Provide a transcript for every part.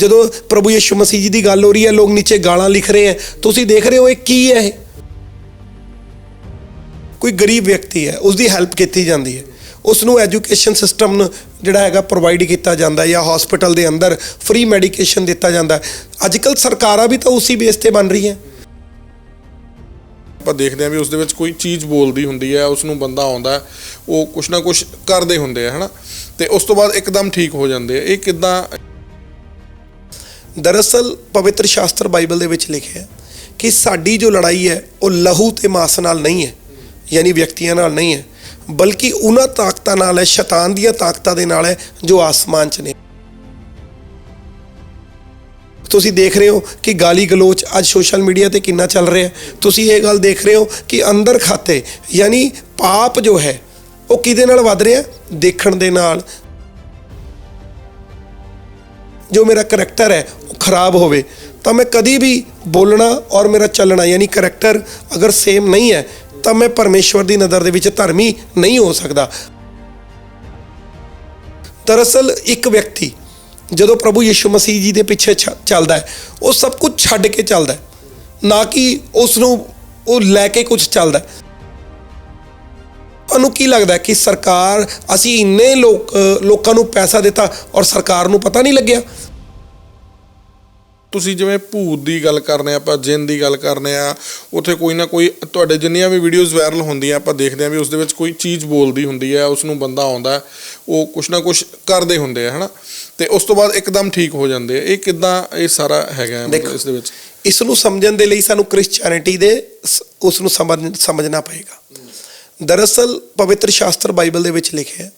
ਜਦੋਂ ਪ੍ਰਭੂ ਯਿਸੂ ਮਸੀਹ ਜੀ ਦੀ ਗੱਲ ਹੋ ਰਹੀ ਹੈ, ਲੋਕ ਨੀਚੇ ਗਾਲਾਂ ਲਿਖ ਰਹੇ ਹੈ। ਤੁਸੀਂ ਦੇਖ ਰਹੇ ਹੋ ਇਹ ਕੀ ਹੈ ਇਹ? ਕੋਈ ਗਰੀਬ ਵਿਅਕਤੀ ਹੈ ਉਸ ਦੀ ਹੈਲਪ ਕੀਤੀ ਜਾਂਦੀ ਹੈ। ਉਸ ਨੂੰ ਐਜੂਕੇਸ਼ਨ ਸਿਸਟਮ ਜਿਹੜਾ ਹੈਗਾ ਪ੍ਰੋਵਾਈਡ ਕੀਤਾ ਜਾਂਦਾ ਜਾਂ ਹਸਪੀਟਲ ਦੇ ਅੰਦਰ ਫ੍ਰੀ ਮੈਡੀਕੇਸ਼ਨ ਦਿੱਤਾ ਜਾਂਦਾ ਅੱਜ ਕੱਲ ਸਰਕਾਰਾਂ ਵੀ ਤਾਂ ਉਸੇ ਬੇਸ ਤੇ ਬਣ ਰਹੀਆਂ ਆਪਾਂ ਦੇਖਦੇ ਹਾਂ ਵੀ ਉਸ ਦੇ ਵਿੱਚ ਕੋਈ ਚੀਜ਼ ਬੋਲਦੀ ਹੁੰਦੀ ਹੈ ਉਸ ਨੂੰ ਬੰਦਾ ਆਉਂਦਾ ਉਹ ਕੁਛ ਨਾ ਕੁਛ ਕਰਦੇ ਹੁੰਦੇ ਆ, ਹਨਾ? ਤੇ ਉਸ ਤੋਂ ਬਾਅਦ ਇੱਕਦਮ ਠੀਕ ਹੋ ਜਾਂਦੇ ਆ। ਇਹ ਕਿਦਾਂ ਦਰਅਸਲ ਪਵਿੱਤਰ ਸ਼ਾਸਤਰ ਬਾਈਬਲ ਦੇ ਵਿੱਚ ਲਿਖਿਆ ਕਿ ਸਾਡੀ ਜੋ ਲੜਾਈ ਹੈ, ਉਹ ਲਹੂ ਤੇ ਮਾਸ ਨਾਲ ਨਹੀਂ ਹੈ, ਯਾਨੀ ਵਿਅਕਤੀਆਂ ਨਾਲ ਨਹੀਂ ਹੈ, ਬਲਕਿ ਉਹਨਾਂ ਤਾਕਤਾਂ ਨਾਲ ਹੈ, ਸ਼ੈਤਾਨ ਦੀਆਂ ਤਾਕਤਾਂ ਦੇ ਨਾਲ ਹੈ, ਜੋ ਆਸਮਾਨ 'ਚ ਨੇ। ਤੁਸੀਂ ਦੇਖ ਰਹੇ ਹੋ ਕਿ ਗਾਲੀ ਗਲੋਚ ਅੱਜ ਸੋਸ਼ਲ ਮੀਡੀਆ ਤੇ ਕਿੰਨਾ ਚੱਲ ਰਿਹਾ ਤੁਸੀਂ ਇਹ ਗੱਲ ਦੇਖ ਰਹੇ ਹੋ ਕਿ ਅੰਦਰ ਖਾਤੇ, ਯਾਨੀ ਪਾਪ ਜੋ ਹੈ, ਉਹ ਕਿਹਦੇ ਨਾਲ ਵੱਧ ਰਿਹਾ ਦੇਖਣ ਦੇ ਨਾਲ ਜੋ ਮੇਰਾ ਕਰੈਕਟਰ ਹੈ, ਉਹ ਖਰਾਬ ਹੋਵੇ, ਤਾਂ ਮੈਂ ਕਦੀ ਵੀ ਬੋਲਣਾ ਔਰ ਮੇਰਾ ਚੱਲਣਾ, ਯਾਨੀ ਕਰੈਕਟਰ ਅਗਰ ਸੇਮ ਨਹੀਂ ਹੈ, ਤਾਂ ਮੈਂ ਪਰਮੇਸ਼ਵਰ ਦੀ ਨਜ਼ਰ ਦੇ ਵਿੱਚ ਧਰਮੀ ਨਹੀਂ ਹੋ ਸਕਦਾ। ਦਰਅਸਲ ਇੱਕ ਵਿਅਕਤੀ ਜਦੋਂ ਪ੍ਰਭੂ ਯਿਸੂ ਮਸੀਹ ਜੀ ਦੇ ਪਿੱਛੇ ਛ- ਚੱਲਦਾ ਹੈ, ਉਹ ਸਭ ਕੁਝ ਛੱਡ ਕੇ ਚੱਲਦਾ ਹੈ, ਨਾ ਕਿ ਉਸ ਨੂੰ ਉਹ ਲੈ ਕੇ ਕੁਝ ਚੱਲਦਾ ਹੈ। ਤੁਹਾਨੂੰ ਕੀ ਲੱਗਦਾ ਕਿ ਸਰਕਾਰ ਅਸੀਂ ਇੰਨੇ ਲੋਕ ਲੋਕਾਂ ਨੂੰ ਪੈਸਾ ਦਿੱਤਾ ਔਰ ਸਰਕਾਰ ਨੂੰ ਪਤਾ ਨਹੀਂ ਲੱਗਿਆ? ਤੁਸੀਂ ਜਿਵੇਂ ਭੂਤ ਦੀ ਗੱਲ ਕਰਨੇ ਆਪਾਂ ਜਿੰਨ ਦੀ ਗੱਲ ਕਰਨੇ ਆ ਉੱਥੇ ਕੋਈ ਨਾ ਕੋਈ ਤੁਹਾਡੇ ਜਿੰਨੀਆਂ ਵੀ ਵੀਡੀਓਜ਼ ਵਾਇਰਲ ਹੁੰਦੀਆਂ ਆਪਾਂ ਦੇਖਦੇ ਆ ਵੀ ਉਸ ਦੇ ਵਿੱਚ ਕੋਈ ਚੀਜ਼ ਬੋਲਦੀ ਹੁੰਦੀ ਹੈ ਉਸ ਨੂੰ ਬੰਦਾ ਆਉਂਦਾ ਉਹ ਕੁਛ ਨਾ ਕੁਛ ਕਰਦੇ ਹੁੰਦੇ ਆ ਹਨਾ? ਤੇ ਉਸ ਤੋਂ ਬਾਅਦ ਇੱਕਦਮ ਠੀਕ ਹੋ ਜਾਂਦੇ ਆ। ਇਹ ਕਿਦਾਂ ਇਹ ਸਾਰਾ ਹੈਗਾ ਮਤਲਬ। ਇਸ ਦੇ ਵਿੱਚ? ਇਸ ਨੂੰ ਸਮਝਣ ਦੇ ਲਈ ਸਾਨੂੰ ਕ੍ਰਿਸਚੀਅਨਿਟੀ ਦੇ ਉਸ ਨੂੰ ਸਮਝ ਸਮਝਣਾ ਪਏਗਾ। ਦਰਅਸਲ ਪਵਿੱਤਰ ਸ਼ਾਸਤਰ ਬਾਈਬਲ ਦੇ ਵਿੱਚ ਲਿਖਿਆ ਹੈ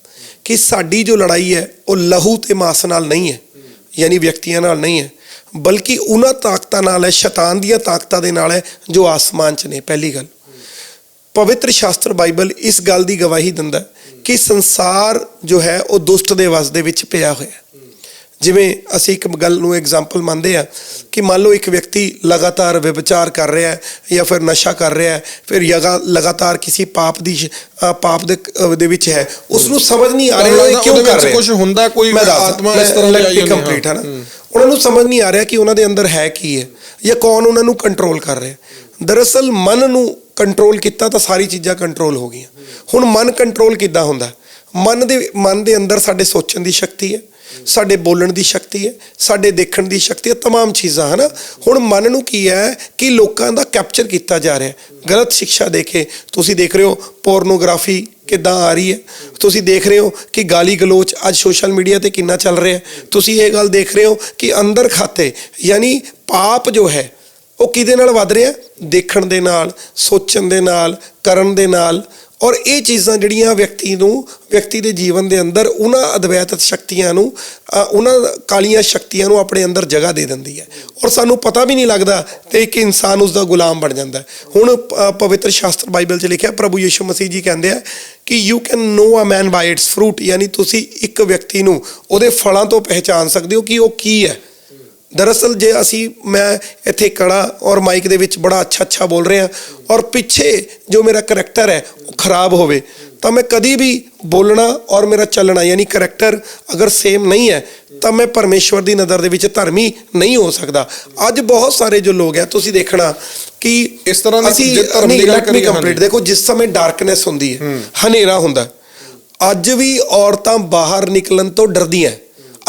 ਕਿ ਸਾਡੀ ਜੋ ਲੜਾਈ ਹੈ, ਉਹ ਲਹੂ ਤੇ ਮਾਸ ਨਾਲ ਨਹੀਂ ਹੈ, ਯਾਨੀ ਵਿਅਕਤੀਆਂ ਨਾਲ ਨਹੀਂ ਹੈ, ਬਲਕਿ ਉਹਨਾਂ ਤਾਕਤਾਂ ਨਾਲ ਹੈ, ਸ਼ੈਤਾਨ ਦੀਆਂ ਤਾਕਤਾਂ ਦੇ ਨਾਲ ਹੈ, ਜੋ ਆਸਮਾਨ 'ਚ ਨੇ। ਪਹਿਲੀ ਗੱਲ, ਪਵਿੱਤਰ ਸ਼ਾਸਤਰ ਬਾਈਬਲ ਇਸ ਗੱਲ ਦੀ ਗਵਾਹੀ ਦਿੰਦਾ ਕਿ ਸੰਸਾਰ ਜੋ ਹੈ, ਉਹ ਦੁਸ਼ਟ ਦੇ ਵਸ ਦੇ ਵਿੱਚ ਪਿਆ ਹੋਇਆ ਜਿਵੇਂ ਅਸੀਂ ਇੱਕ ਗੱਲ ਨੂੰ ਐਗਜ਼ਾਮਪਲ ਮੰਨਦੇ ਆ ਕਿ ਮੰਨ ਲਓ ਇੱਕ ਵਿਅਕਤੀ ਲਗਾਤਾਰ ਵਿਵਚਾਰ ਕਰ ਰਿਹਾ ਹੈ ਜਾਂ ਫਿਰ ਨਸ਼ਾ ਕਰ ਰਿਹਾ ਹੈ ਫਿਰ ਯਗਾ ਲਗਾਤਾਰ ਕਿਸੇ ਪਾਪ ਦੀ ਪਾਪ ਦੇ ਦੇ ਵਿੱਚ ਹੈ ਉਸ ਨੂੰ ਸਮਝ ਨਹੀਂ ਆ ਰਿਹਾ ਕਿਉਂ ਕਰ ਰਿਹਾ ਕੁਝ ਹੁੰਦਾ ਕੋਈ ਆਤਮਾ ਇਸ ਤਰ੍ਹਾਂ ਦੀ ਆਈ ਹੈ। ਨਾ। ਉਹਨਾਂ ਨੂੰ ਸਮਝ ਨਹੀਂ ਆ ਰਿਹਾ ਕਿ ਉਹਨਾਂ ਦੇ ਅੰਦਰ ਹੈ ਕੀ ਹੈ ਜਾਂ ਕੌਣ ਉਹਨਾਂ ਨੂੰ ਕੰਟਰੋਲ ਕਰ ਰਿਹਾ ਦਰਅਸਲ ਮਨ ਨੂੰ ਕੰਟਰੋਲ ਕੀਤਾ ਤਾਂ ਸਾਰੀ ਚੀਜ਼ਾਂ ਕੰਟਰੋਲ ਹੋ ਗਈਆਂ। ਹੁਣ ਮਨ ਕੰਟਰੋਲ ਕਿੱਦਾਂ ਹੁੰਦਾ? ਮਨ ਦੇ ਮਨ ਦੇ ਅੰਦਰ ਸਾਡੇ ਸੋਚਣ ਦੀ ਸ਼ਕਤੀ ਹੈ। ਸਾਡੇ ਬੋਲਣ ਦੀ ਸ਼ਕਤੀ ਹੈ ਸਾਡੇ ਦੇਖਣ ਦੀ ਸ਼ਕਤੀ ਹੈ तमाम ਚੀਜ਼ਾਂ ਹਨਾ ਹੁਣ ਮਨ ਨੂੰ ਕੀ ਹੈ ਕਿ ਲੋਕਾਂ ਦਾ ਕੈਪਚਰ ਕੀਤਾ ਜਾ ਰਿਹਾ ਹੈ ਗਲਤ ਸਿੱਖਿਆ ਦੇ ਕੇ ਤੁਸੀਂ ਦੇਖ ਰਹੇ ਹੋ ਪੋਰਨੋਗ੍ਰਾਫੀ ਕਿੱਦਾਂ ਆ ਰਹੀ ਹੈ ਤੁਸੀਂ ਦੇਖ ਰਹੇ ਹੋ ਕਿ ਗਾਲੀ ਗਲੋਚ ਅੱਜ ਸੋਸ਼ਲ ਮੀਡੀਆ ਤੇ ਕਿੰਨਾ ਚੱਲ ਰਿਹਾ ਹੈ ਤੁਸੀਂ ਇਹ ਗੱਲ ਦੇਖ ਰਹੇ ਹੋ ਕਿ ਅੰਦਰ ਖਾਤੇ ਯਾਨੀ ਪਾਪ ਜੋ ਹੈ ਉਹ ਕਿਹਦੇ ਨਾਲ ਵੱਧ ਰਿਹਾ ਦੇਖਣ ਦੇ ਨਾਲ ਸੋਚਣ ਦੇ ਨਾਲ ਕਰਨ ਦੇ ਨਾਲ ਔਰ ਇਹ ਚੀਜ਼ਾਂ ਜਿਹੜੀਆਂ ਵਿਅਕਤੀ ਨੂੰ, ਵਿਅਕਤੀ ਦੇ ਜੀਵਨ ਦੇ ਅੰਦਰ ਉਹਨਾਂ ਅਦਵੈਤ ਸ਼ਕਤੀਆਂ ਨੂੰ ਉਹਨਾਂ ਕਾਲੀਆਂ ਸ਼ਕਤੀਆਂ ਨੂੰ ਆਪਣੇ ਅੰਦਰ ਜਗ੍ਹਾ ਦੇ ਦਿੰਦੀ ਹੈ। ਔਰ ਸਾਨੂੰ ਪਤਾ ਵੀ ਨਹੀਂ ਲੱਗਦਾ ਤੇ ਇੱਕ ਇਨਸਾਨ ਉਸ ਦਾ ਗੁਲਾਮ ਬਣ ਜਾਂਦਾ ਹੁਣ ਪ- ਪਵਿੱਤਰ ਸ਼ਾਸਤਰ ਬਾਈਬਲ 'ਚ ਲਿਖਿਆ, ਪ੍ਰਭੂ ਯਿਸੂ ਮਸੀਹ ਜੀ ਕਹਿੰਦੇ ਆ ਕਿ you can know a man by its fruit ਯਾਨੀ ਤੁਸੀਂ ਇੱਕ ਵਿਅਕਤੀ ਨੂੰ ਉਹਦੇ ਫਲਾਂ ਤੋਂ ਪਹਿਚਾਨ ਸਕਦੇ ਹੋ ਕਿ ਉਹ ਕੀ ਹੈ। ਦਰਅਸਲ ਜੇ ਅਸੀਂ ਮੈਂ ਇੱਥੇ ਕੜਾ ਔਰ ਮਾਈਕ ਦੇ ਵਿੱਚ ਬੜਾ ਅੱਛਾ ਅੱਛਾ ਬੋਲ ਰਿਹਾ ਔਰ ਪਿੱਛੇ ਜੋ ਮੇਰਾ ਕਰੈਕਟਰ ਹੈ ਉਹ ਖਰਾਬ ਹੋਵੇ ਤਾਂ ਮੈਂ ਕਦੀ ਵੀ ਬੋਲਣਾ ਔਰ ਮੇਰਾ ਚੱਲਣਾ ਯਾਨੀ ਕਰੈਕਟਰ ਅਗਰ ਸੇਮ ਨਹੀਂ ਹੈ ਤਾਂ ਮੈਂ ਪਰਮੇਸ਼ਵਰ ਦੀ ਨਜ਼ਰ ਦੇ ਵਿੱਚ ਧਰਮੀ ਨਹੀਂ ਹੋ ਸਕਦਾ। ਅੱਜ ਬਹੁਤ ਸਾਰੇ ਜੋ ਲੋਕ ਹੈ ਤੁਸੀਂ ਦੇਖਣਾ ਕਿ ਇਸ ਤਰ੍ਹਾਂ ਦੀ ਜੇ ਧਰਮ ਦੀ ਗੱਲ ਕਰੀਏ, ਕੰਪਲੀਟ। ਦੇਖੋ ਜਿਸ ਸਮੇਂ ਡਾਰਕਨੈਸ ਹੁੰਦੀ ਹੈ ਹਨੇਰਾ ਹੁੰਦਾ ਅੱਜ ਵੀ ਔਰਤਾਂ ਬਾਹਰ ਨਿਕਲਣ ਤੋਂ ਡਰਦੀਆਂ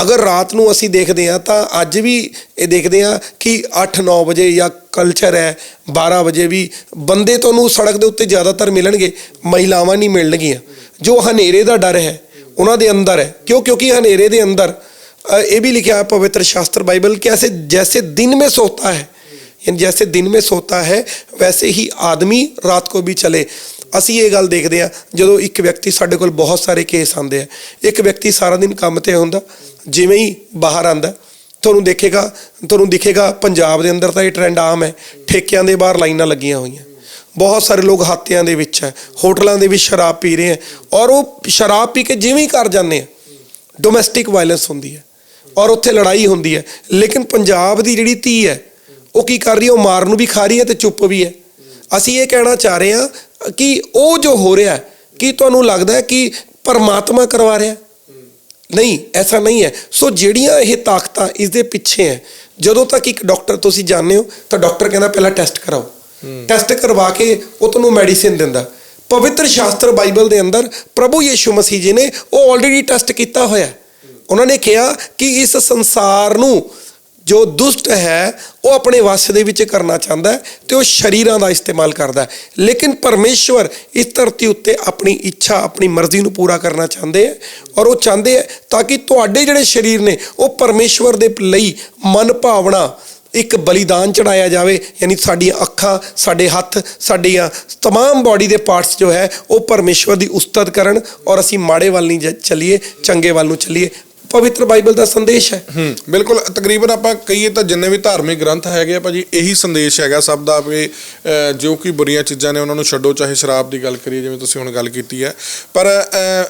ਅਗਰ ਰਾਤ ਨੂੰ ਅਸੀਂ ਦੇਖਦੇ ਹਾਂ ਤਾਂ ਅੱਜ ਵੀ ਇਹ ਦੇਖਦੇ ਹਾਂ ਕਿ 8-9 ਵਜੇ ਜਾਂ ਕਲਚਰ ਹੈ 12 ਵਜੇ ਵੀ ਬੰਦੇ ਤੁਹਾਨੂੰ ਸੜਕ ਦੇ ਉੱਤੇ ਜ਼ਿਆਦਾਤਰ ਮਿਲਣਗੇ ਮਹਿਲਾਵਾਂ ਨਹੀਂ ਮਿਲਣਗੀਆਂ ਜੋ ਹਨੇਰੇ ਦਾ ਡਰ ਹੈ ਉਹਨਾਂ ਦੇ ਅੰਦਰ ਹੈ ਕਿਉਂ ਕਿਉਂਕਿ ਹਨੇਰੇ ਦੇ ਅੰਦਰ ਅ, ਇਹ ਵੀ ਲਿਖਿਆ ਹੈ ਪਵਿੱਤਰ ਸ਼ਾਸਤਰ ਬਾਈਬਲ ਕਿ ऐसे जैसे दिन में सोता है यानी जैसे दिन में सोता है वैसे ही आदमी रात को भी चले ਅਸੀਂ ਇਹ ਗੱਲ ਦੇਖਦੇ ਆ ਜਦੋਂ ਇੱਕ ਵਿਅਕਤੀ ਸਾਡੇ ਕੋਲ ਬਹੁਤ ਸਾਰੇ ਕੇਸ ਆਉਂਦੇ ਆ, ਇੱਕ ਵਿਅਕਤੀ ਸਾਰਾ ਦਿਨ ਕੰਮ ਤੇ ਹੁੰਦਾ ਜਿਵੇਂ ਹੀ ਬਾਹਰ ਆਂਦਾ ਤੁਹਾਨੂੰ ਦੇਖੇਗਾ, ਤੁਹਾਨੂੰ ਦਿਖੇਗਾ ਪੰਜਾਬ ਦੇ ਅੰਦਰ ਤਾਂ ਇਹ ਟ੍ਰੈਂਡ ਆਮ ਹੈ, ਠੇਕਿਆਂ ਦੇ ਬਾਹਰ ਲਾਈਨਾਂ ਲੱਗੀਆਂ ਹੋਈਆਂ। ਬਹੁਤ ਸਾਰੇ ਲੋਕ ਹਾਤਿਆਂ ਦੇ ਵਿੱਚ ਹੈ, ਹੋਟਲਾਂ ਦੇ ਵਿੱਚ ਸ਼ਰਾਬ ਪੀ ਰਹੇ ਹੈ, ਔਰ ਉਹ ਸ਼ਰਾਬ ਪੀ ਕੇ ਜਿਵੇਂ ਹੀ ਘਰ ਜਾਂਦੇ ਆ ਡੋਮੈਸਟਿਕ ਵਾਇਲੈਂਸ ਹੁੰਦੀ ਹੈ, ਔਰ ਉੱਥੇ ਲੜਾਈ ਹੁੰਦੀ ਹੈ, ਲੇਕਿਨ ਪੰਜਾਬ ਦੀ ਜਿਹੜੀ ਧੀ ਹੈ, ਉਹ ਕੀ ਕਰ ਰਹੀ ਹੈ, ਉਹ ਮਾਰ ਨੂੰ ਵੀ ਖਾ ਰਹੀ ਹੈ ਤੇ ਚੁੱਪ ਵੀ ਹੈ। ਅਸੀਂ ਇਹ ਕਹਿਣਾ ਚਾਹ ਰਹੇ ਹਾਂ ਕਿ ਉਹ ਜੋ ਹੋ ਰਿਹਾ ਕੀ ਤੁਹਾਨੂੰ ਲੱਗਦਾ ਹੈ ਕਿ ਪਰਮਾਤਮਾ ਕਰਵਾ ਰਿਹਾ? ਨਹੀਂ ਐਸਾ ਨਹੀਂ ਹੈ। ਸੋ ਜਿਹੜੀਆਂ ਇਹ ਤਾਕਤਾਂ ਇਸ ਦੇ ਪਿੱਛੇ ਹੈ ਜਦੋਂ ਤੱਕ ਇੱਕ ਡਾਕਟਰ ਤੁਸੀਂ ਜਾਣਦੇ ਹੋ ਤਾਂ ਡਾਕਟਰ ਕਹਿੰਦਾ ਪਹਿਲਾਂ ਟੈਸਟ ਕਰਾਓ। ਟੈਸਟ ਕਰਵਾ ਕੇ ਉਹ ਤੁਹਾਨੂੰ ਮੈਡੀਸਿਨ ਦਿੰਦਾ। ਪਵਿੱਤਰ ਸ਼ਾਸਤਰ ਬਾਈਬਲ ਦੇ ਅੰਦਰ ਪ੍ਰਭੂ ਯੀਸ਼ੂ ਮਸੀਹ ਜੀ ਨੇ ਉਹ ਆਲਰੇਡੀ ਟੈਸਟ ਕੀਤਾ ਹੋਇਆ। ਉਹਨਾਂ ਨੇ ਕਿਹਾ ਕਿ ਇਸ ਸੰਸਾਰ ਨੂੰ ਜੋ ਦੁਸ਼ਟ ਹੈ ਉਹ ਆਪਣੇ ਵਸ ਦੇ ਵਿੱਚ ਕਰਨਾ ਚਾਹੁੰਦਾ ਹੈ ਤੇ ਉਹ ਸ਼ਰੀਰਾਂ ਦਾ ਇਸਤੇਮਾਲ ਕਰਦਾ ਹੈ ਲੇਕਿਨ ਪਰਮੇਸ਼ਵਰ ਇਸ ਧਰਤੀ ਉੱਤੇ ਆਪਣੀ ਇੱਛਾ ਆਪਣੀ ਮਰਜ਼ੀ ਨੂੰ ਪੂਰਾ ਕਰਨਾ ਚਾਹੁੰਦੇ ਹੈ ਔਰ ਉਹ ਚਾਹੁੰਦੇ ਹੈ ਤਾਂ ਕਿ ਤੁਹਾਡੇ ਜਿਹੜੇ ਸ਼ਰੀਰ ਨੇ ਉਹ ਪਰਮੇਸ਼ਵਰ ਦੇ ਲਈ ਮਨ ਭਾਵਨਾ ਇੱਕ ਬਲੀਦਾਨ ਚੜਾਇਆ ਜਾਵੇ ਯਾਨੀ ਸਾਡੀਆਂ ਅੱਖਾਂ ਸਾਡੇ ਹੱਥ ਸਾਡੀਆਂ तमाम ਬਾਡੀ ਦੇ ਪਾਰਟਸ ਜੋ ਹੈ ਉਹ ਪਰਮੇਸ਼ਵਰ ਦੀ ਉਸਤਤ ਕਰਨ ਔਰ ਅਸੀਂ ਮਾੜੇ ਵੱਲ ਨਹੀਂ ਜ- ਚੱਲੀਏ ਚੰਗੇ ਵੱਲ ਨੂੰ ਚੱਲੀਏ ਪਵਿੱਤਰ ਬਾਈਬਲ ਦਾ ਸੰਦੇਸ਼ ਹੈ। ਹੂੰ, ਬਿਲਕੁਲ। ਤਕਰੀਬਨ ਆਪਾਂ ਕਹੀਏ ਤਾਂ ਜਿੰਨੇ ਵੀ ਧਾਰਮਿਕ ਗ੍ਰੰਥ ਹੈਗੇ ਆ ਭਾਜੀ, ਇਹੀ ਸੰਦੇਸ਼ ਹੈਗਾ ਸਭ ਦਾ ਵੀ ਜੋ ਕਿ ਬੁਰੀਆਂ ਚੀਜ਼ਾਂ ਨੇ ਉਹਨਾਂ ਨੂੰ ਛੱਡੋ, ਚਾਹੇ ਸ਼ਰਾਬ ਦੀ ਗੱਲ ਕਰੀਏ, ਜਿਵੇਂ ਤੁਸੀਂ ਹੁਣ ਗੱਲ ਕੀਤੀ ਹੈ। ਪਰ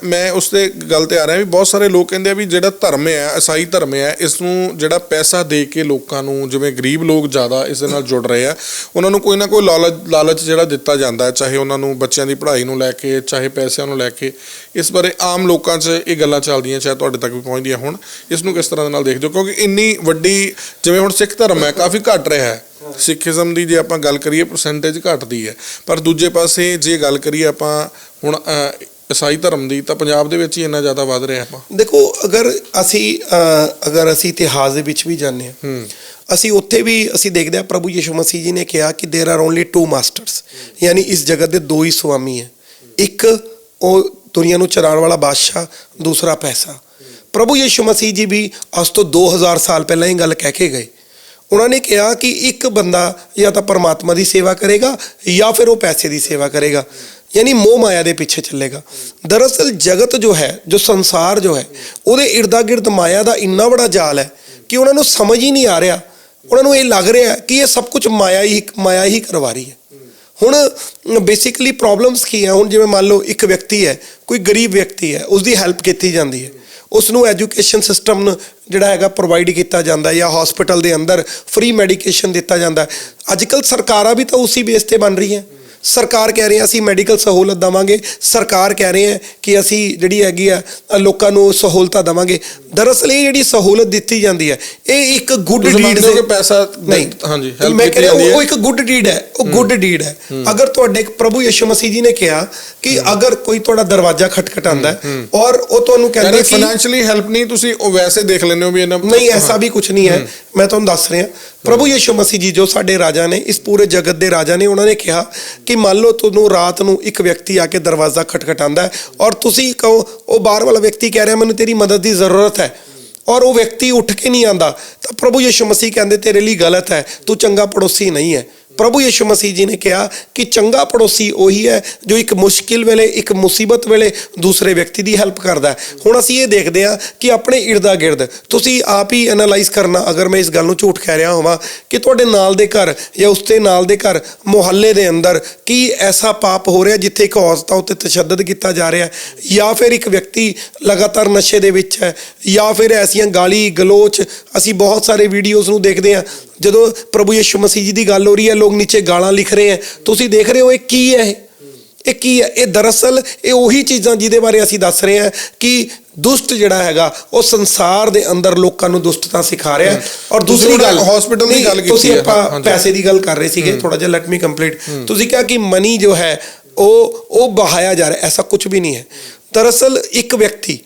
ਮੈਂ ਉਸ ਤੇ ਗੱਲ ਤੇ ਆ ਰਿਹਾ ਵੀ ਬਹੁਤ ਸਾਰੇ ਲੋਕ ਕਹਿੰਦੇ ਆ ਵੀ ਜਿਹੜਾ ਧਰਮ ਹੈ ਈਸਾਈ ਧਰਮ ਹੈ, ਇਸ ਨੂੰ ਜਿਹੜਾ ਪੈਸਾ ਦੇ ਕੇ ਲੋਕਾਂ ਨੂੰ, ਜਿਵੇਂ ਗਰੀਬ ਲੋਕ ਜ਼ਿਆਦਾ ਇਸ ਦੇ ਨਾਲ ਜੁੜ ਰਹੇ ਆ, ਉਹਨਾਂ ਨੂੰ ਕੋਈ ਨਾ ਕੋਈ ਲਾਲਚ ਲਾਲਚ ਜਿਹੜਾ ਦਿੱਤਾ ਜਾਂਦਾ ਹੈ, ਚਾਹੇ ਉਹਨਾਂ ਨੂੰ ਬੱਚਿਆਂ ਦੀ ਪੜ੍ਹਾਈ ਨੂੰ ਲੈ ਕੇ, ਚਾਹੇ ਪੈਸਿਆਂ ਨੂੰ ਲੈ ਕੇ। ਇਸ ਬਾਰੇ ਆਮ ਲੋਕਾਂ 'ਚ ਇਹ ਗੱਲਾਂ ਚੱਲਦੀਆਂ ਚਾਹੇ ਤੁਹਾਡੇ ਤੱਕ ਵੀ ਪਹੁੰਚਦੀਆਂ ਹੁਣ ਇਸ ਨੂੰ ਕਿਸ ਤਰ੍ਹਾਂ ਦੇ ਨਾਲ ਦੇਖਦੇ ਹੋ ਕਿਉਂਕਿ ਇੰਨੀ ਵੱਡੀ ਜਿਵੇਂ ਹੁਣ ਸਿੱਖ ਧਰਮ ਹੈ ਕਾਫੀ ਘਟ ਰਿਹਾ ਹੈ ਸਿੱਖੀਜ਼ਮ ਦੀ ਜੇ ਆਪਾਂ ਗੱਲ ਕਰੀਏ ਪਰਸੈਂਟੇਜ ਘਟਦੀ ਹੈ ਪਰ ਦੂਜੇ ਪਾਸੇ ਜੇ ਗੱਲ ਕਰੀਏ ਆਪਾਂ ਹੁਣ ਅਹ, ਈਸਾਈ ਧਰਮ ਦੀ ਤਾਂ ਪੰਜਾਬ ਦੇ ਵਿੱਚ ਹੀ ਇੰਨਾ ਜ਼ਿਆਦਾ ਵੱਧ ਰਿਹਾ ਆਪਾਂ ਦੇਖੋ ਅਗਰ ਅਸੀਂ ਅ, ਅਗਰ ਅਸੀਂ ਇਤਿਹਾਸ ਦੇ ਵਿੱਚ ਵੀ ਜਾਂਦੇ ਹਾਂ ਹੂੰ ਅਸੀਂ ਉੱਥੇ ਵੀ ਅਸੀਂ ਦੇਖਦੇ ਹਾਂ ਪ੍ਰਭੂ ਯਿਸੂ ਮਸੀਹ ਜੀ ਨੇ ਕਿਹਾ ਕਿ there are only two masters ਯਾਨੀ ਇਸ ਜਗਤ ਦੇ ਦੋ ਹੀ ਸੁਆਮੀ ਹੈ ਇੱਕ ਉਹ ਦੁਨੀਆ ਨੂੰ ਚਲਾਉਣ ਵਾਲਾ ਬਾਦਸ਼ਾਹ ਦੂਸਰਾ ਪੈਸਾ ਪ੍ਰਭੂ ਯਿਸੂ ਮਸੀਹ ਜੀ ਵੀ ਅੱਜ ਤੋਂ 2000 ਸਾਲ ਪਹਿਲਾਂ ਇਹ ਗੱਲ ਕਹਿ ਕੇ ਗਏ। ਉਹਨਾਂ ਨੇ ਕਿਹਾ ਕਿ ਇੱਕ ਬੰਦਾ ਜਾਂ ਤਾਂ ਪਰਮਾਤਮਾ ਦੀ ਸੇਵਾ ਕਰੇਗਾ ਜਾਂ ਫਿਰ ਉਹ ਪੈਸੇ ਦੀ ਸੇਵਾ ਕਰੇਗਾ, ਯਾਨੀ ਮੋਹ ਮਾਇਆ ਦੇ ਪਿੱਛੇ ਚੱਲੇਗਾ। ਦਰਅਸਲ ਜਗਤ ਜੋ ਹੈ, ਜੋ ਸੰਸਾਰ ਜੋ ਹੈ, ਉਹਦੇ ਇਰਦਾ ਗਿਰਦ ਮਾਇਆ ਦਾ ਇੰਨਾ ਬੜਾ ਜਾਲ ਹੈ ਕਿ ਉਹਨਾਂ ਨੂੰ ਸਮਝ ਹੀ ਨਹੀਂ ਆ ਰਿਹਾ। ਉਹਨਾਂ ਨੂੰ ਇਹ ਲੱਗ ਰਿਹਾ ਕਿ ਇਹ ਸਭ ਕੁਝ ਮਾਇਆ ਹੀ ਮਾਇਆ ਹੀ ਕਰਵਾ ਰਹੀ ਹੈ। ਹੁਣ ਬੇਸਿਕਲੀ ਪ੍ਰੋਬਲਮਸ ਕੀ ਹੈ? ਹੁਣ ਜਿਵੇਂ ਮੰਨ ਲਓ ਇੱਕ ਵਿਅਕਤੀ ਹੈ, ਕੋਈ ਗਰੀਬ ਵਿਅਕਤੀ ਹੈ ਉਸ ਦੀ ਹੈਲਪ ਕੀਤੀ ਜਾਂਦੀ ਹੈ। ਉਸ ਨੂੰ ਐਜੂਕੇਸ਼ਨ ਸਿਸਟਮ ਜਿਹੜਾ ਹੈਗਾ ਪ੍ਰੋਵਾਈਡ ਕੀਤਾ ਜਾਂਦਾ ਜਾਂ ਹਸਪੀਟਲ ਦੇ ਅੰਦਰ ਫ੍ਰੀ ਮੈਡੀਕੇਸ਼ਨ ਦਿੱਤਾ ਜਾਂਦਾ ਅੱਜ ਕੱਲ ਸਰਕਾਰਾਂ ਵੀ ਤਾਂ ਉਸੇ ਬੇਸ ਤੇ ਬਣ ਰਹੀਆਂ। ਸਰਕਾਰ ਕਹਿ ਰਹੀ ਹੈ ਅਸੀਂ ਮੈਡੀਕਲ ਸਹੂਲਤ ਦਵਾਂਗੇ। ਸਰਕਾਰ ਕਹਿ ਰਹੇ ਹੈ ਕਿ ਅਸੀਂ ਜਿਹੜੀ ਹੈਗੀ ਆ ਲੋਕਾਂ ਨੂੰ ਸਹੂਲਤਾਂ ਦਵਾਂਗੇ। ਦਰਅਸਲ ਇਹ ਜਿਹੜੀ ਸਹੂਲਤ ਦਿੱਤੀ ਜਾਂਦੀ ਹੈ ਇਹ ਇੱਕ ਗੁੱਡ ਡੀਡ ਕਿ ਪੈਸਾ ਨਹੀਂ। ਹਾਂਜੀ ਮੈਂ ਕੀਤੀ ਕਹਿੰਦਾ ਜਾਂਦੀ ਹੈ। ਉਹ ਇੱਕ ਗੁੱਡ ਡੀਡ ਹੈ ਉਹ ਗੁੱਡ ਡੀਡ ਹੈ। ਅਗਰ ਤੁਹਾਡੇ ਪ੍ਰਭੂ ਯਿਸੂ ਮਸੀਹ ਜੀ ਨੇ ਕਿਹਾ ਕਿ ਅਗਰ ਕੋਈ ਤੁਹਾਡਾ ਦਰਵਾਜ਼ਾ ਖਟਖਟਾਉਂਦਾ ਹੈ ਔਰ ਉਹ ਤੁਹਾਨੂੰ ਕਹਿੰਦਾ ਕਿ ਫਾਈਨੈਂਸ਼ੀਅਲੀ ਹੈਲਪ ਨਹੀਂ ਤੁਸੀਂ ਉਹ ਵੈਸੇ ਦੇਖ ਲੈਂਦੇ ਹੋ ਵੀ ਇਹਨਾਂ ਨਹੀਂ ਐਸਾ ਵੀ ਕੁਝ ਨਹੀਂ ਹੈ। ਮੈਂ ਤੁਹਾਨੂੰ ਦੱਸ ਰਿਹਾ ਪ੍ਰਭੂ ਯਿਸੂ ਮਸੀਹ ਜੀ ਜੋ ਸਾਡੇ ਰਾਜਾ ਨੇ ਇਸ ਪੂਰੇ ਜਗਤ ਦੇ ਰਾਜਾ ਨੇ ਉਹਨਾਂ ਨੇ ਕਿਹਾ ਕਿ ਮੰਨ ਲਓ ਤੁਹਾਨੂੰ ਰਾਤ ਨੂੰ ਇੱਕ ਵਿਅਕਤੀ ਆ ਕੇ ਦਰਵਾਜ਼ਾ ਖਟਖਟਾਉਂਦਾ ਔਰ ਤੁਸੀਂ ਕਹੋ, ਉਹ ਬਾਹਰ ਵਾਲਾ ਵਿਅਕਤੀ ਕਹਿ ਰਿਹਾ, ਮੈਨੂੰ ਤੇਰੀ ਮਦਦ ਦੀ ਜ਼ਰੂਰਤ ਹੈ। ਔਰ ਉਹ ਵਿਅਕਤੀ ਉੱਠ ਕੇ ਨਹੀਂ ਆਂਦਾ ਤਾਂ ਪ੍ਰਭੂ ਯਿਸੂ ਮਸੀਹ ਕਹਿੰਦੇ, ਤੇਰੇ ਲਈ ਗਲਤ ਹੈ, ਤੂੰ ਚੰਗਾ ਪੜੋਸੀ ਨਹੀਂ ਹੈ। ਪ੍ਰਭੂ ਯਿਸੂ ਮਸੀਹ ਜੀ ਨੇ ਕਿਹਾ ਕਿ ਚੰਗਾ ਪੜੋਸੀ ਉਹੀ ਹੈ ਜੋ ਇੱਕ ਮੁਸ਼ਕਿਲ ਵੇਲੇ, ਇੱਕ ਮੁਸੀਬਤ ਵੇਲੇ ਦੂਸਰੇ ਵਿਅਕਤੀ ਦੀ ਹੈਲਪ ਕਰਦਾ ਹੁਣ ਅਸੀਂ ਇਹ ਦੇਖਦੇ ਹਾਂ ਕਿ ਆਪਣੇ ਇਰਦਾ ਗਿਰਦ ਤੁਸੀਂ ਆਪ ਹੀ ਐਨਾਲਾਈਜ਼ ਕਰਨਾ, ਅਗਰ ਮੈਂ ਇਸ ਗੱਲ ਨੂੰ ਝੂਠ ਕਹਿ ਰਿਹਾ ਹੋਵਾਂ ਕਿ ਤੁਹਾਡੇ ਨਾਲ ਦੇ ਘਰ ਜਾਂ ਉਸਤੇ ਨਾਲ ਦੇ ਘਰ ਮੁਹੱਲੇ ਦੇ ਅੰਦਰ ਕੀ ਐਸਾ ਪਾਪ ਹੋ ਰਿਹਾ ਜਿੱਥੇ ਇੱਕ ਔਰਤਾਂ ਉੱਤੇ ਤਸ਼ੱਦਦ ਕੀਤਾ ਜਾ ਰਿਹਾ ਜਾਂ ਫਿਰ ਇੱਕ ਵਿਅਕਤੀ ਲਗਾਤਾਰ ਨਸ਼ੇ ਦੇ ਵਿੱਚ ਹੈ ਜਾਂ ਫਿਰ ਐਸੀਆਂ ਗਾਲੀ ਗਲੋਚ ਅਸੀਂ ਬਹੁਤ ਸਾਰੇ ਵੀਡੀਓਜ਼ ਨੂੰ ਦੇਖਦੇ ਹਾਂ ਜਦੋਂ ਪ੍ਰਭੂ ਯਿਸੂ ਮਸੀਹ ਜੀ ਦੀ ਗੱਲ ਹੋ ਰਹੀ ਹੈ ਲੋਕ ਨੀਚੇ ਗਾਲਾਂ ਲਿਖ ਰਹੇ ਹੈ। ਤੁਸੀਂ ਦੇਖ ਰਹੇ ਹੋ ਇਹ ਕੀ ਹੈ ਇਹ? ਇਹ ਕੀ ਹੈ? ਇਹ ਦਰਅਸਲ ਇਹ ਉਹੀ ਚੀਜ਼ਾਂ ਜਿਹਦੇ ਬਾਰੇ ਅਸੀਂ ਦੱਸ ਰਹੇ ਹਾਂ ਕਿ ਦੁਸ਼ਟ ਜਿਹੜਾ ਹੈਗਾ ਉਹ ਸੰਸਾਰ ਦੇ ਅੰਦਰ ਲੋਕਾਂ ਨੂੰ ਦੁਸ਼ਟਤਾ ਸਿਖਾ ਰਿਹਾ ਔਰ ਦੂਸਰੀ ਗੱਲ hospital ਦੀ ਗੱਲ ਕੀਤੀ ਤੁਸੀਂ ਆਪਾਂ। ਪੈਸੇ ਦੀ ਗੱਲ ਕਰ ਰਹੇ ਸੀਗੇ ਥੋੜਾ ਜਿਹਾ ਲੈਟ ਮੀ ਕੰਪਲੀਟ ਤੁਸੀਂ ਕਿਹਾ ਕਿ ਮਨੀ ਜੋ ਹੈ ਉਹ ਉਹ ਬਹਾਇਆ ਜਾ ਰਿਹਾ ਐਸਾ ਕੁਝ ਵੀ ਨਹੀਂ ਹੈ। ਦਰਅਸਲ ਇੱਕ ਵਿਅਕਤੀ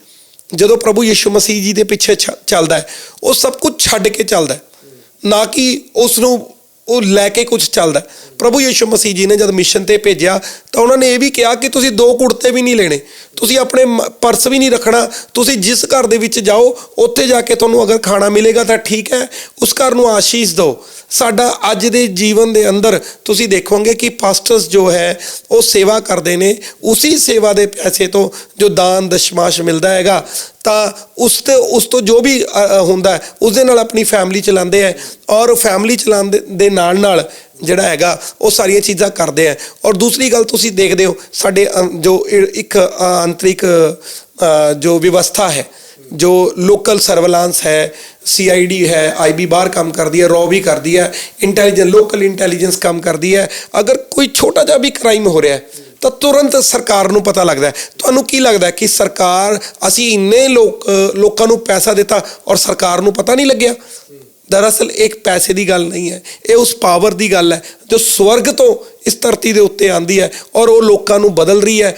ਜਦੋਂ ਪ੍ਰਭੂ ਯਿਸੂ ਮਸੀਹ ਜੀ ਦੇ ਪਿੱਛੇ ਚੱਲਦਾ ਹੈ ਉਹ ਸਭ ਕੁਝ ਛੱਡ ਕੇ ਚੱਲਦਾ ਹੈ। ਨਾ ਕਿ ਉਸ ਨੂੰ ਉਹ ਲੈ ਕੇ ਕੁਝ ਚੱਲਦਾ। ਪ੍ਰਭੂ ਯਿਸੂ ਮਸੀਹ ਜੀ ਨੇ ਜਦ ਮਿਸ਼ਨ ਤੇ ਭੇਜਿਆ, ਤਾਂ ਉਹਨਾਂ ਨੇ ਇਹ ਵੀ ਕਿਹਾ ਕਿ ਤੁਸੀਂ ਦੋ ਕੁੜਤੇ ਵੀ ਨਹੀਂ ਲੈਣੇ, ਤੁਸੀਂ ਆਪਣੇ ਮ- ਪਰਸ ਵੀ ਨਹੀਂ ਰੱਖਣਾ, ਤੁਸੀਂ ਜਿਸ ਘਰ ਦੇ ਵਿੱਚ ਜਾਓ, ਉੱਥੇ ਜਾ ਕੇ ਤੁਹਾਨੂੰ ਅਗਰ ਖਾਣਾ ਮਿਲੇਗਾ ਤਾਂ ਠੀਕ ਹੈ, ਉਸ ਘਰ ਨੂੰ ਆਸ਼ੀਸ਼ ਦਿਓ। ਸਾਡਾ ਅੱਜ ਦੇ ਜੀਵਨ ਦੇ ਅੰਦਰ ਤੁਸੀਂ ਦੇਖੋਗੇ ਕਿ ਪਾਸਟਰਸ ਜੋ ਹੈ ਉਹ ਸੇਵਾ ਕਰਦੇ ਨੇ ਉਸੇ ਸੇਵਾ ਦੇ ਪੈਸੇ ਤੋਂ ਜੋ ਦਾਨ ਦਸ਼ਮਾਸ਼ ਮਿਲਦਾ ਹੈਗਾ ਤਾਂ ਉਸ ਤੇ ਉਸ ਤੋਂ ਜੋ ਵੀ ਹੁੰਦਾ ਹੈ, ਉਸ ਦੇ ਨਾਲ ਆਪਣੀ ਫੈਮਿਲੀ ਚਲਾਉਂਦੇ ਹੈ ਔਰ ਫੈਮਿਲੀ ਚਲਾਉਣ ਦੇ- ਨਾਲ ਨਾਲ ਜਿਹੜਾ ਹੈਗਾ ਉਹ ਸਾਰੀਆਂ ਚੀਜ਼ਾਂ ਕਰਦੇ ਆ ਔਰ ਦੂਸਰੀ ਗੱਲ ਤੁਸੀਂ ਦੇਖਦੇ ਹੋ ਸਾਡੇ ਅ, ਜੋ ਇੱਕ ਆਂਤਰਿਕ ਜੋ ਵਿਵਸਥਾ ਹੈ ਜੋ ਲੋਕਲ ਸਰਵੇਲਾਂਸ ਹੈ ਸੀਆਈਡੀ ਹੈ ਆਈਬੀ ਬਾਹਰ ਕੰਮ ਕਰਦੀ ਹੈ ਰੋ ਵੀ ਕਰਦੀ ਹੈ ਇੰਟੈਲੀਜੈਂਸ ਲੋਕਲ ਇੰਟੈਲੀਜੈਂਸ ਕੰਮ ਕਰਦੀ ਹੈ। ਅਗਰ ਕੋਈ ਛੋਟਾ ਜਿਹਾ ਵੀ ਕ੍ਰਾਈਮ ਹੋ ਰਿਹਾ ਹੈ, ਤਾਂ ਤੁਰੰਤ ਸਰਕਾਰ ਨੂੰ ਪਤਾ ਲੱਗਦਾ ਤੁਹਾਨੂੰ ਕੀ ਲੱਗਦਾ ਕਿ ਸਰਕਾਰ, ਅਸੀਂ ਇੰਨੇ ਲੋਕ, ਲੋਕਾਂ ਨੂੰ ਪੈਸਾ ਦਿੱਤਾ ਔਰ ਸਰਕਾਰ ਨੂੰ ਪਤਾ ਨਹੀਂ ਲੱਗਿਆ? ਦਰਅਸਲ ਇੱਕ ਪੈਸੇ ਦੀ ਗੱਲ ਨਹੀਂ ਹੈ, ਇਹ ਉਸ ਪਾਵਰ ਦੀ ਗੱਲ ਹੈ ਜੋ ਸਵਰਗ ਤੋਂ ਇਸ ਧਰਤੀ ਦੇ ਉੱਤੇ ਆਂਦੀ ਹੈ ਔਰ ਉਹ ਲੋਕਾਂ ਨੂੰ ਬਦਲ ਰਹੀ ਹੈ।